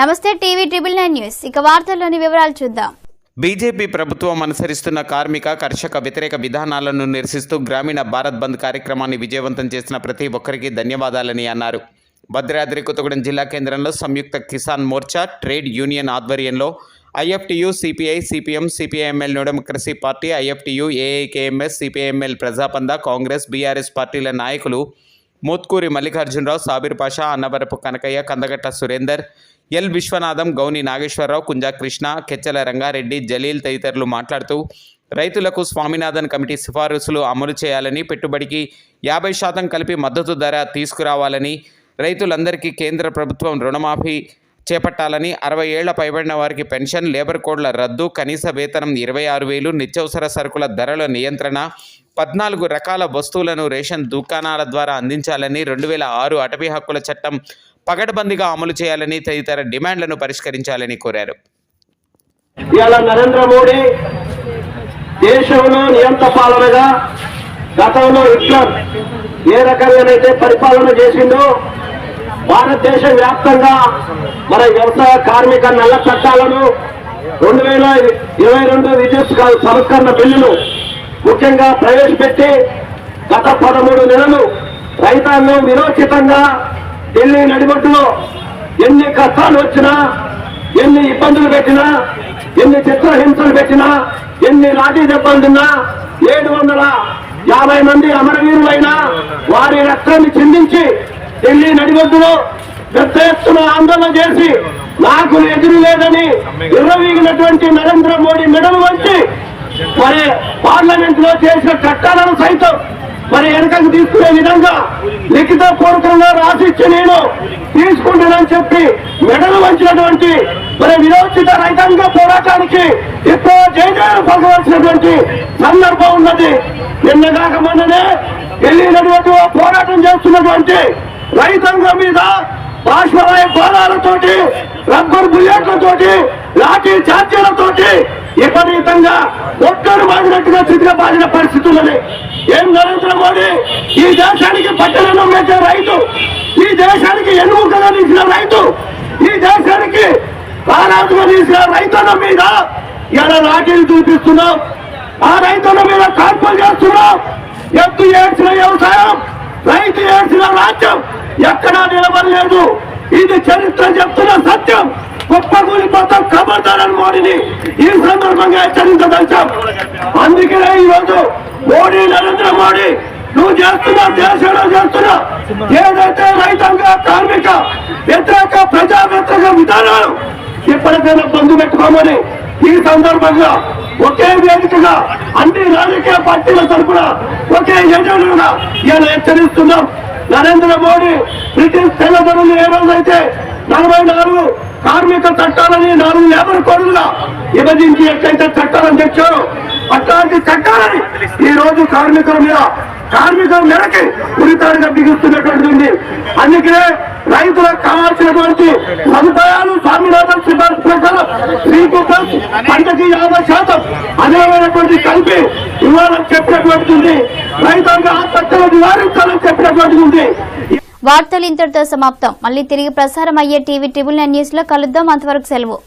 నమస్తే TV triple nine news. ఇక వార్తల్లోని వివరాలు చూద్దాం. బీజేపీ ప్రభుత్వం అనుసరిస్తున్న కార్మిక కర్షక వ్యతిరేక విధానాలను నిరసిస్తూ గ్రామీణ భారత్ బంద్ కార్యక్రమాన్ని విజయవంతం చేసిన ప్రతి ఒక్కరికి ధన్యవాదాలని అన్నారు. భద్రాద్రి కొత్తగూడెం జిల్లా కేంద్రంలో సంయుక్త కిసాన్ మోర్చా ట్రేడ్ యూనియన్ ఆధ్వర్యంలో IFTU CPI CPM CPIML democracy party IFTU AIKMS CPIML Prajapantha Congress BRS పార్టీల నాయకులు మోత్కూరి మల్లికార్జునరావు సాబిర్ పాషా అన్నవరపు కనకయ్య కందగట్ట సురేందర్ ఎల్ విశ్వనాథం గౌని నాగేశ్వరరావు కుంజా కృష్ణ కెచ్చల రంగారెడ్డి జలీల్ తదితరులు మాట్లాడుతూ రైతులకు స్వామినాథన్ కమిటీ సిఫారసులు అమలు చేయాలని పెట్టుబడికి యాభై శాతం కలిపి మద్దతు ధర తీసుకురావాలని రైతులందరికీ కేంద్ర ప్రభుత్వం రుణమాఫీ చేపట్టాలని అరవై ఏళ్ళ పైబడిన వారికి పెన్షన్ లేబర్ కోడ్ల రద్దు కనీస వేతనం ఇరవై ఆరు వేలు నిత్యవసర సరుకుల ధరల నియంత్రణ పద్నాలుగు రకాల వస్తువులను రేషన్ దుకాణాల ద్వారా అందించాలని రెండు వేల ఆరు అటవీ హక్కుల చట్టం పగడబందీగా అమలు చేయాలని తదితర డిమాండ్లను పరిష్కరించాలని కోరారు. ఇవాళ నరేంద్ర మోడీ దేశంలో నియంత్ర పాలనగా గతంలో హిట్లర్ ఏ రకంగానైతే పరిపాలన చేసిందో భారతదేశ వ్యాప్తంగా మన వ్యవసాయ కార్మిక నల్ల చట్టాలను రెండు వేల ఇరవై రెండు విద్యుత్ సంస్కరణ బిల్లును ముఖ్యంగా ప్రవేశపెట్టి గత పదమూడు నెలలు రైతాంగం విరోచితంగా ఢిల్లీ నడిబొట్టులో ఎన్ని కష్టాలు వచ్చినా ఎన్ని ఇబ్బందులు పెట్టినా ఎన్ని చిత్రహింసలు పెట్టినా ఎన్ని లాఠీ దెబ్బలు తిన్నా ఏడు వందల యాభై మంది అమరవీరులైన వారి రక్తాన్ని చిందించి ఢిల్లీ నడిబొడ్డులో పెద్ద ఎత్తున ఆందోళన చేసి నాకు ఎదురు లేదని విర్రవీగినటువంటి నరేంద్ర మోడీ మెడలు వంచి మరి పార్లమెంట్లో చేసిన చట్టాలను సైతం మరి వెనకకు తీసుకునే విధంగా లిఖిత పూర్వకంగా రాసిచ్చి నేను తీసుకుంటానని చెప్పి మెడలు వంచినటువంటి మరి విరోచిత రైతాంగ పోరాటానికి ఎక్కువ జయజయాలు పలకవలసినటువంటి సందర్భం ఉన్నది. నిన్నగాక మొన్ననే వెళ్ళినటువంటి పోరాటం చేస్తున్నటువంటి రైతాంగం మీద బాష్పరాయ బాణాలతోటి రబ్బర్ బుల్లెట్లతోటి లాఠీ చార్జీలతోటి విపరీతంగా ఒక్కడు బాగినట్టుగా స్థితిగా బాగిన పరిస్థితి ఉన్నది. ఏం నరేంద్ర మోడీ? ఈ దేశానికి పట్టణంలో వేసే రైతు ఈ దేశానికి ఎన్నుముకగా తీసిన రైతు ఈ దేశానికి కారాజుగా తీసిన రైతుల మీద ఇలా లాఠీలు చూపిస్తున్నాం? ఆ రైతుల మీద కాల్పులు చేస్తున్నాం. ఎత్తు ఏడ్చిన వ్యవసాయం రైతు ఏడ్చిన రాజ్యం ఎక్కడా నిలబడలేదు. ఇది చరిత్ర చెప్తున్న సత్యం. గొప్ప కూలిపోతాం కబడతారని మోడీని. ఈ సందర్భంగా హెచ్చరించదలిచాం. అందుకనే ఈ రోజు మోడీ నరేంద్ర మోడీ నువ్వు చేస్తున్న దేశంలో చేస్తున్న ఏదైతే రైతాంగ కార్మిక వ్యతిరేక ప్రజా వ్యతిరేక విధానాలు ఇప్పటికైనా బంధు పెట్టుకోమని ఈ సందర్భంగా ఒకే వేదికగా అన్ని రాజకీయ పార్టీల తరఫున ఒకే ఎజెండాగా ఇలా హెచ్చరిస్తున్నాం. నరేంద్ర మోడీ బ్రిటిష్ తెల్లదొరలు ఏ రోజైతే నలభై నాలుగు కార్మిక చట్టాలని నాలుగు లేబర్ కోడ్లుగా విభజించి ఎట్లయితే చట్టాలను తెచ్చారో అట్లాంటి చట్టాలని ఈ రోజు కార్మికుల మీద కార్మికుల మేరకి ఉరితాడుగా బిగుస్తున్నటువంటి ఉంది. అందుకనే రైతులకు కావాల్సినటువంటి సదుపాయాలు స్వామినాథన్ సిఫార్సు ప్రకారం శ్రీకు ప్లస్ పంటకి యాభై శాతం అనేమైనటువంటి కలిపి ఇవ్వాలని చెప్పినటువంటి ఉంది. రైతాంగ ఆత్మహత్యలు నివారించాలని చెప్పినటువంటి ఉంది. వార్తలు ఇంతటితో సమాప్తం. మళ్ళీ తిరిగి ప్రసారం అయ్యే టీవీ ట్రిబుల్ నైన్ న్యూస్లో కలుద్దాం. అంతవరకు సెలవు.